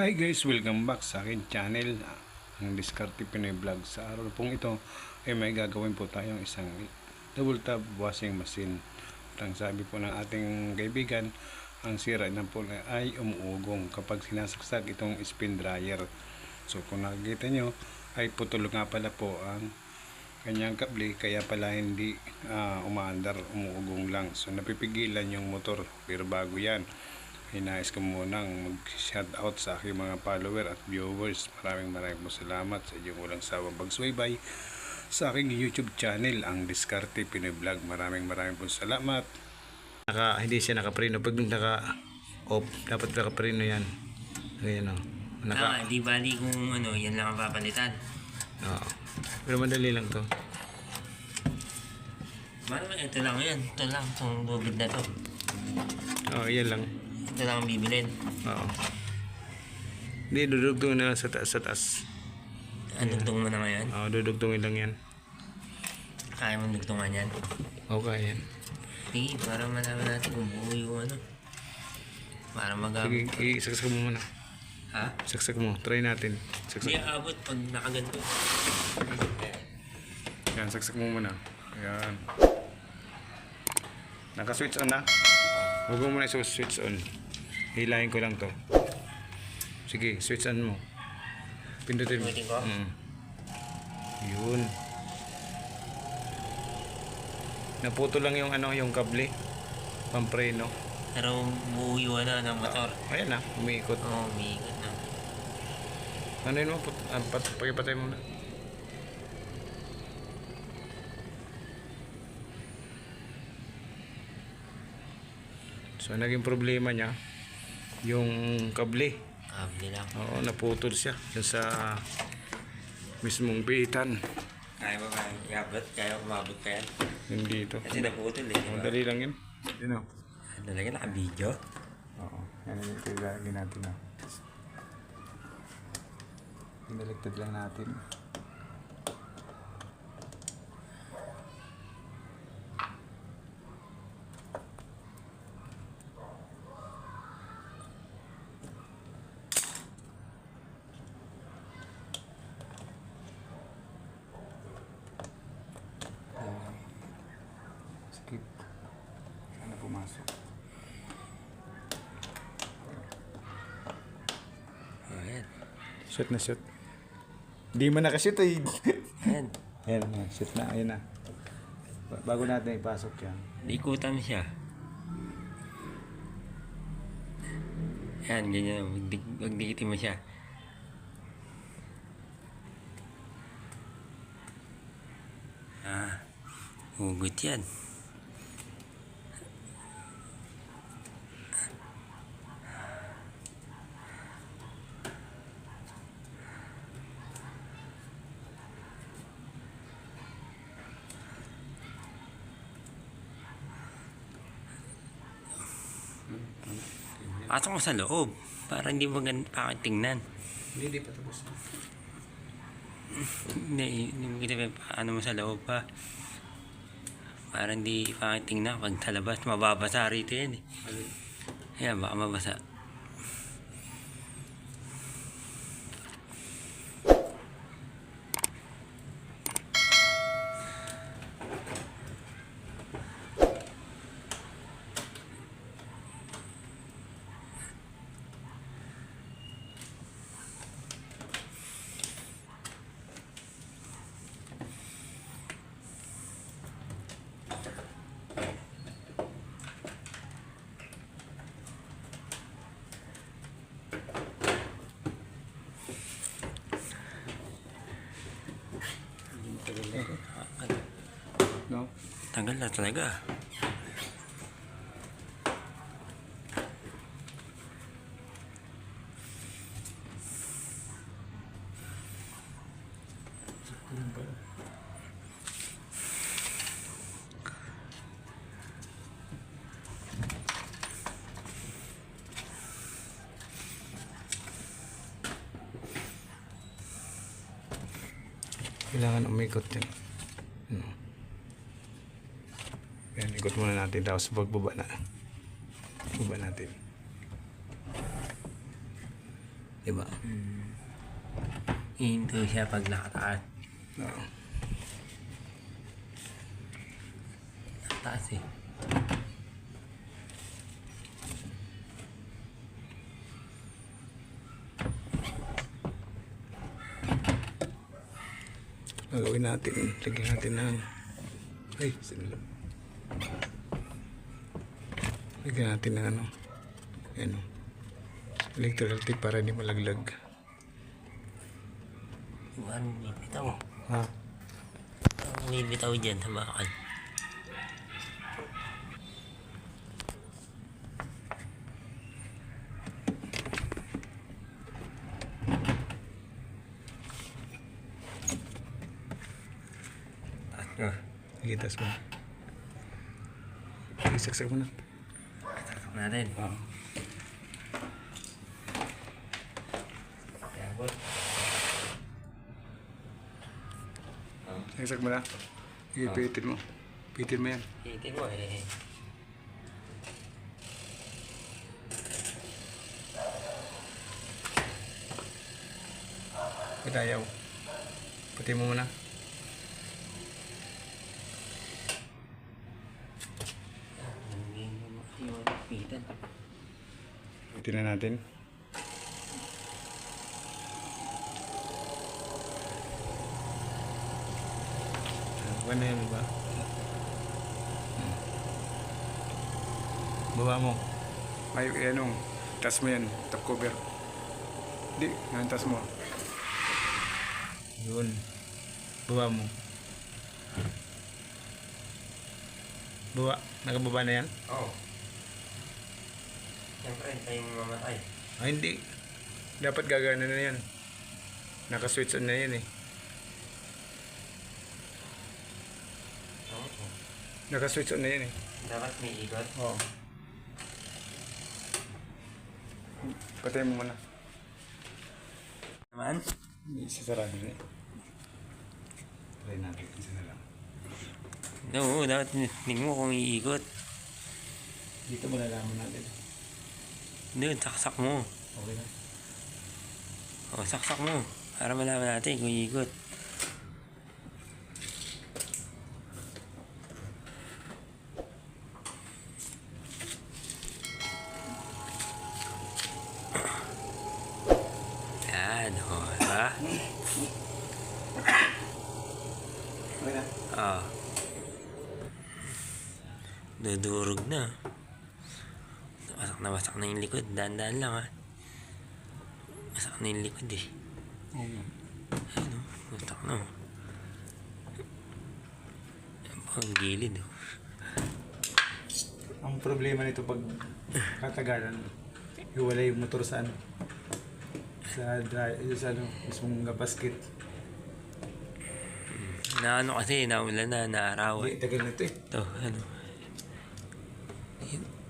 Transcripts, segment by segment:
Hi guys, welcome back sa akin channel ang Discarte Pinoy Vlog. Sa araw pong ito ay may gagawin po tayong isang double tap washing machine. At ang sabi po ng ating kaibigan, ang sira ng po ay umuugong kapag sinasaksak itong spin dryer. So kung nakikita nyo, ay putol nga pala po ang kanyang kable kaya pala hindi ah, umaandar, umuugong lang. So napipigilan yung motor pero bago yan hinais ko munang mag-shout out sa aking mga follower at viewers. Maraming maraming po salamat sa inyong walang sawang pagsubaybay sa aking YouTube channel, ang Diskarte Pinoy Vlog. Maraming maraming po salamat. Naka, hindi siya nakapreno. Pag naka off, dapat nakapreno yan. Ganyan o. Ah, Naka, di bali kung ano, yan lang ang papalitan. oo. Pero madali lang to. Ba, ito lang yan. Ito lang, itong lubid na to. Oo, yan lang. Ito lang ang bibilin. Oo. Hindi, dudugtungin na lang sa taas. Sa taas. Ang dugtong mo na ngayon. Oo, dudugtungin lang yan. Kaya mo dugtungan yan. Okay, yan. Sige, para malaman natin kung buo yung ano. Para Sige, magamit. isaksak mo muna. Ha? Saksak mo. Try natin. Hindi Saksak. aabot pag nakaganto. Yan, saksak mo muna. Yan. Naka-switch on na. Huwag mo muna i-switch on. Hilahin ko lang to. Sige, switch on mo. Pindutin mo. Pindutin ko? Mm. Yun. Naputo lang yung ano, yung kable. Pampreno. Pero buo yung ano ng motor. Ayan na, umiikot. Oo, oh, umiikot na. Ano yun mo? Put, ah, pat, pakipatay mo na. So, naging problema niya, yung kable. Kable lang. Oo, naputol siya. Yung sa mismong bitan. Kaya ba kaya iabot? Kaya umabot pa yan? Yung dito. Kasi naputol eh. Oh, dali lang yun. Yun o. Talaga naka-video? Oo. Yan yung kailangan natin na. Pinaligtad lang natin. Shoot na shoot. Di man nakashoot eh. Ayan. Ayan na, shoot na. Ayan na. Ba- Bago natin ipasok yan. Ikutan mo siya. Yan, ganyan. Magdik- Magdikitin mo siya. Ah, hugot yan. Pasok mo sa loob. Para hindi mo gan pakit tingnan. Hindi, hindi pa tapos. Hindi, hindi mo kita paano mo sa loob pa. Para hindi pakit tingnan. Pag sa labas, mababasa rito yan eh. Ayan, baka mabasa. No? Tagal na talaga. Kailangan umikot yan. Ano? Yan, ikot muna natin tapos pagbaba na. Baba natin. Diba? Hinto siya pag nakataas. Oo. Nakataas eh. Gagawin natin. Lagyan natin ng... Ay, sinulog. Lagyan natin ng ano. Ano. Electrical tape para hindi malaglag. Ano bibitaw? Ha? Ano bibitaw dyan sa bakal? Ah, Igitas mo. Isaksak mo na. natin. Oo. Isaksak mo na. Ipitin mo. Pitin mo yan. Itin mo eh. Pitayaw. Pati mo muna. Hindi mo makasiwan. Na natin. Ano na yan, ba? Baba mo. May ano, tas mo yan, top cover. Hindi, ngayon tas mo. Yun. Baba mo. Baba. Nakababa na yan? Oo. Siyempre, tayo mamatay. Ah, hindi. Dapat gagana na yan. Naka-switch on na yan eh. Oo. Naka-switch on na yan eh. Dapat may ikot. Oo. Patay mo muna. Naman? Isasarado na eh. Try natin. Isa na lang. Oo, dapat tingin mo kung iikot. Dito malalaman natin. Doon, saksak mo. Okay na. O, saksak mo. Para malaman natin kung iikot. Yan, o, diba? Okay na. Ah. Dudurog na. Na wasak na yung likod. Dahan-dahan lang ha. Wasak na yung likod eh. Oo. Ano? Wasak na oh. Ang gilid oh. Ang problema nito pag katagalan, hiwalay yung motor sa ano. Sa dry, sa ano, mismong basket. Na ano kasi, naulan na, naarawan. Hindi, tagal na ito eh. Ito, ano. Yun.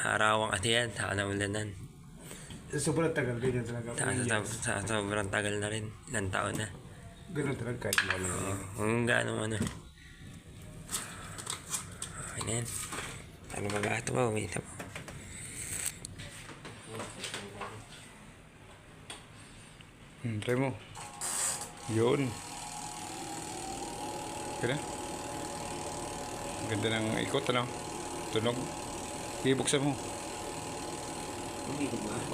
Naarawan kasi yan, saka naulanan. Sobrang tagal, ganyan talaga. Sa, sa, sa, sobrang tagal na rin, ilang taon na. Ganun talaga kahit na yan. Kung gaano ano. Okay na yan. Ano mag-ato ba? Umita po. Hmm, try mo. Yun. Okay na. Ganda ng ikot, ano? Tunog. Ibuksan mo.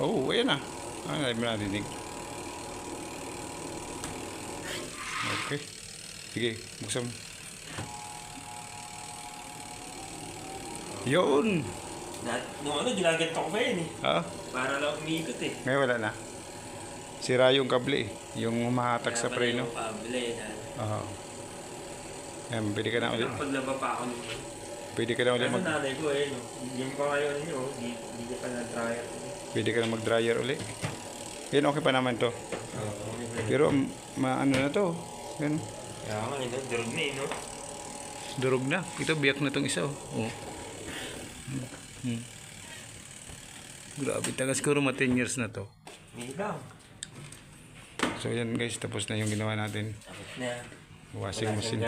Oo, oh, ayan na. Ah, hindi mo narinig. Okay. Sige, buksan mo. Yun! Nung ano, ginaganto ko pa yan eh. Ha? Para lang umiikot eh. Ngayon wala na. Sira yung kable eh. Yung humahatak sa preno. Pabili na. Oo. Yan, pwede ka na ulit. Paglaba pa ako nito. Pwede ka na ulit Ano mag... nanay ko eh? Yung pa ngayon nyo, di, di ka pa na-try. Pwede ka na mag-dryer ulit. Yan, okay pa naman to. Oo, Pero, maano na to. Yan. Kaya nga, ito, durog na eh, no? Durog na. Ito, biyak na tong isa. Oh. oh. Hmm. Grabe, taga siguro mga 10 years na to. Hindi daw. So yan guys, tapos na yung ginawa natin. Tapos na. Washing Wala machine.